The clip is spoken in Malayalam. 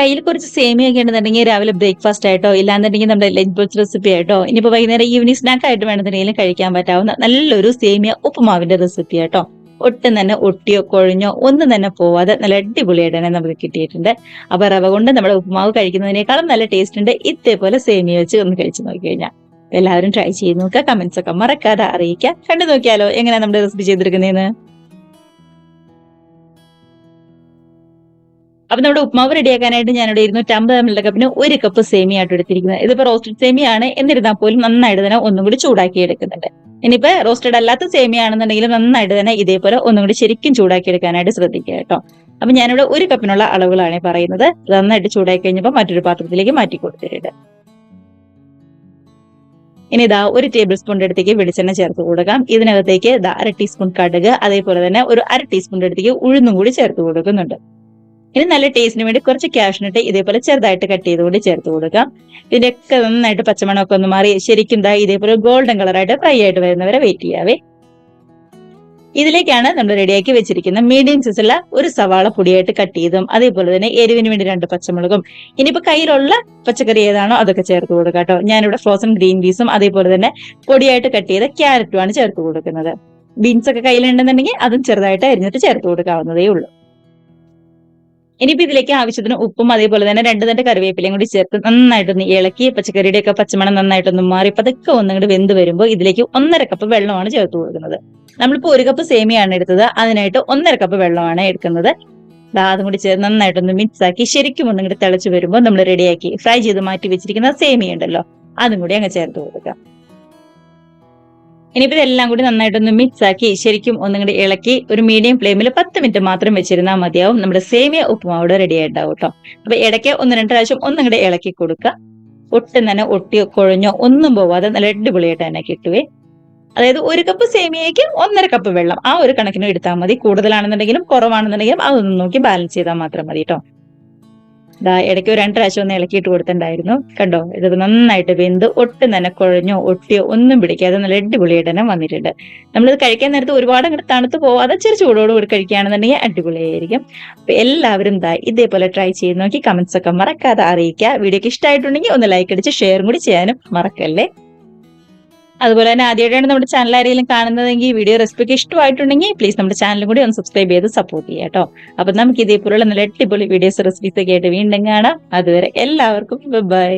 കയ്യിൽ കുറച്ച് സേമിയ ഒക്കെ ഉണ്ടെന്നുണ്ടെങ്കിൽ രാവിലെ ബ്രേക്ക്ഫാസ്റ്റ് ആയിട്ടോ ഇല്ലാന്നുണ്ടെങ്കിൽ നമ്മുടെ ലഞ്ച് ബോക്സ് റെസിപ്പി ആയിട്ടോ ഇനിയിപ്പോ വൈകുന്നേരം ഈവനിങ് സ്നാക്ക് ആയിട്ട് വേണമെന്നുണ്ടെങ്കിലും കഴിക്കാൻ പറ്റാവുന്ന നല്ലൊരു സേമിയ ഉപ്പുമാവിന്റെ റെസിപ്പി ആട്ടോ. ഒട്ടും തന്നെ ഒട്ടിയോ കൊഴിഞ്ഞോ ഒന്നും തന്നെ പോവാതെ നല്ല അടിപൊളിയായിട്ട് തന്നെ നമുക്ക് കിട്ടിയിട്ടുണ്ട്. അപ്പൊ റവ കൊണ്ട് നമ്മുടെ ഉപ്പുമാവ് കഴിക്കുന്നതിനേക്കാളും നല്ല ടേസ്റ്റ് ഉണ്ട്. ഇതേപോലെ സേമിയ വെച്ച് ഒന്ന് കഴിച്ചു നോക്കി കഴിഞ്ഞാൽ എല്ലാവരും ട്രൈ ചെയ്ത് നോക്കുക കമന്റ്സ് ഒക്കെ മറക്കാതെ അറിയിക്കുക. കണ്ടു നോക്കിയാലോ എങ്ങനെയാ നമ്മുടെ റെസിപ്പി ചെയ്തെടുക്കുന്നതെന്ന് അപ്പൊ നമ്മുടെ ഉപ്മാവ് റെഡിയാക്കാനായിട്ട് ഞാനിവിടെ ഇരുന്നൂറ്റമ്പത് എം എൽ കപ്പിന് ഒരു കപ്പ് സേമിയ ആയിട്ട് എടുത്തിരിക്കുന്നത് ഇതിപ്പോ റോസ്റ്റഡ് സേമിയ ആണ്. എന്നിരുന്നാൽ പോലും നന്നായിട്ട് തന്നെ ഒന്നും കൂടി ചൂടാക്കി എടുക്കുന്നുണ്ട്. ഇനിയിപ്പോ റോസ്റ്റഡ് അല്ലാത്ത സേമിയ ആണെന്നുണ്ടെങ്കിൽ നന്നായിട്ട് തന്നെ ഇതേപോലെ ഒന്നും കൂടി ശരിക്കും ചൂടാക്കി എടുക്കാനായിട്ട് ശ്രദ്ധിക്കുക കേട്ടോ. അപ്പൊ ഞാനിവിടെ ഒരു കപ്പിനുള്ള അളവുകളാണ് പറയുന്നത്. നന്നായിട്ട് ചൂടാക്കി കഴിഞ്ഞപ്പോൾ മറ്റൊരു പാത്രത്തിലേക്ക് മാറ്റി കൊടുത്തിട്ടുണ്ട്. ഇനി ഇതാ ഒരു ടേബിൾ സ്പൂണിന്റെ അടുത്തേക്ക് വെളിച്ചെണ്ണ ചേർത്ത് കൊടുക്കാം. ഇതിനകത്തേക്ക് ഇതാ അര ടീസ്പൂൺ കടുക് അതേപോലെ തന്നെ ഒരു അര ടീസ്പൂണിന്റെ അടുത്തേക്ക് ഉഴുന്നും കൂടി ചേർത്ത് കൊടുക്കുന്നുണ്ട്. ഇനി നല്ല ടേസ്റ്റിന് വേണ്ടി കുറച്ച് ക്യാഷ്നട്ട് ഇതേപോലെ ചെറുതായിട്ട് കട്ട് ചെയ്തുകൊണ്ട് ചേർത്ത് കൊടുക്കാം. ഇതിന്റെയൊക്കെ നന്നായിട്ട് പച്ചമണമൊക്കെ ഒന്ന് മാറി ശരിക്കും ദാ ഇതേപോലെ ഗോൾഡൻ കളറായിട്ട് ഫ്രൈ ആയിട്ട് വരുന്നവരെ വെയിറ്റ് ചെയ്യാവേ. ഇതിലേക്കാണ് നമ്മൾ റെഡിയാക്കി വെച്ചിരിക്കുന്ന മീഡിയം സൈസുള്ള ഒരു സവാള പൊടിയായിട്ട് കട്ട് ചെയ്തും അതേപോലെ തന്നെ എരിവിന് വേണ്ടി രണ്ട് പച്ചമുളകും. ഇനിയിപ്പോ കയ്യിലുള്ള പച്ചക്കറി ഏതാണോ അതൊക്കെ ചേർത്ത് കൊടുക്കാം കേട്ടോ. ഞാനിവിടെ ഫ്രോസൺ ഗ്രീൻ പീസും അതേപോലെ തന്നെ പൊടിയായിട്ട് കട്ട് ചെയ്ത ക്യാരറ്റുമാണ് ചേർത്ത് കൊടുക്കുന്നത്. ബീൻസ് ഒക്കെ കയ്യിലുണ്ടെന്നുണ്ടെങ്കിൽ അതും ചെറുതായിട്ട് അരിഞ്ഞിട്ട് ചേർത്ത് കൊടുക്കാവുന്നതേ ഉള്ളൂ. ഇനിയിപ്പോ ഇതിലേക്ക് ആവശ്യത്തിന് ഉപ്പും അതേപോലെ തന്നെ രണ്ട് തണ്ട് കറിവേപ്പിലയും കൂടി ചേർത്ത് നന്നായിട്ടൊന്ന് ഇളക്കി പച്ചക്കറിയുടെ ഒക്കെ പച്ചമണം നന്നായിട്ടൊന്ന് മാറി പതുക്കെ ഒന്നുകൂടി വെന്ത് വരുമ്പോൾ ഇതിലേക്ക് ഒന്നര കപ്പ് വെള്ളമാണ് ചേർത്ത് കൊടുക്കുന്നത്. നമ്മളിപ്പോ ഒരു കപ്പ് സേമിയാണ് എടുത്തത്. അതിനായിട്ട് ഒന്നര കപ്പ് വെള്ളമാണ് എടുക്കുന്നത്. അതും കൂടി ചേർത്ത് നന്നായിട്ടൊന്ന് മിക്സ് ആക്കി ശരിക്കും ഒന്നും കൂടി തിളച്ച് വരുമ്പോൾ നമ്മൾ റെഡിയാക്കി ഫ്രൈ ചെയ്ത് മാറ്റി വെച്ചിരിക്കുന്ന സേമിയ ഉണ്ടല്ലോ അതും കൂടി അങ്ങ് ചേർത്ത് കൊടുക്കാം ഇനിയിപ്പോ ഇതെല്ലാം കൂടി നന്നായിട്ടൊന്ന് മിക്സ് ആക്കി ശരിക്കും ഒന്നും കൂടി ഇളക്കി ഒരു മീഡിയം ഫ്ലെയിമിൽ പത്ത് മിനിറ്റ് മാത്രം വെച്ചിരുന്നാൽ മതിയാവും. നമ്മുടെ സേമിയ ഉപ്പുമാവിടെ റെഡി ആയിട്ടാവും കേട്ടോ അപ്പൊ ഇടയ്ക്ക് ഒന്ന് രണ്ട് പ്രാവശ്യം ഒന്നും കൂടി ഇളക്കി കൊടുക്കുക. ഒട്ടും തന്നെ ഒട്ടി കുഴഞ്ഞോ ഒന്നും പോവാതെ നല്ല അടിപൊളിയായിട്ട് തന്നെ കിട്ടുവേ. അതായത് ഒരു കപ്പ് സേമിയയ്ക്ക് ഒന്നര കപ്പ് വെള്ളം ആ ഒരു കണക്കിന് എടുത്താൽ മതി. കൂടുതലാണെന്നുണ്ടെങ്കിലും കുറവാണെന്നുണ്ടെങ്കിലും അതൊന്നും നോക്കി ബാലൻസ് ചെയ്താൽ മാത്രം മതി കേട്ടോ ഇടയ്ക്ക് രണ്ട് പ്രാവശ്യം ഒന്ന് ഇളക്കിയിട്ട് കൊടുത്തിട്ടുണ്ടായിരുന്നു. കണ്ടോ? ഇത് നന്നായിട്ട് വെന്ത് ഒട്ടും തന്നെ കുഴഞ്ഞോ ഒട്ടിയോ ഒന്നും പിടിക്കാതെ നല്ല അടിപൊളിയായിട്ട് തന്നെ വന്നിട്ടുണ്ട്. നമ്മളിത് കഴിക്കാൻ നേരത്ത് ഒരുപാട് അങ്ങോട്ട് തണുത്ത് പോവാതെ ചെറു ചൂടോട് കൂടി കഴിക്കുകയാണെന്നുണ്ടെങ്കിൽ അടിപൊളിയായിരിക്കും. അപ്പൊ എല്ലാവരും ദാ ഇതേപോലെ ട്രൈ ചെയ്ത് നോക്കി കമന്റ്സ് ഒക്കെ മറക്കാതെ അറിയിക്കുക. വീഡിയോക്ക് ഇഷ്ടമായിട്ടുണ്ടെങ്കിൽ ഒന്ന് ലൈക്ക് അടിച്ച് ഷെയറും കൂടി ചെയ്യാനും മറക്കല്ലേ? അതുപോലെ തന്നെ ആദ്യമായിട്ടാണ് നമ്മുടെ ചാനൽ ആരെങ്കിലും കാണുന്നതെങ്കിൽ വീഡിയോ റെസിപ്പിക്ക് ഇഷ്ടമായിട്ടുണ്ടെങ്കിൽ പ്ലീസ് നമ്മുടെ ചാനലും കൂടി ഒന്ന് സബ്സ്ക്രൈബ് ചെയ്ത് സപ്പോർട്ട് ചെയ്യാം കേട്ടോ. അപ്പൊ നമുക്ക് ഇതേപോലുള്ള നല്ല അടിപൊളി വീഡിയോസ് റെസിപ്പീസ് ഒക്കെ ആയിട്ട് വീണ്ടും കാണാം. അതുവരെ എല്ലാവർക്കും ബൈ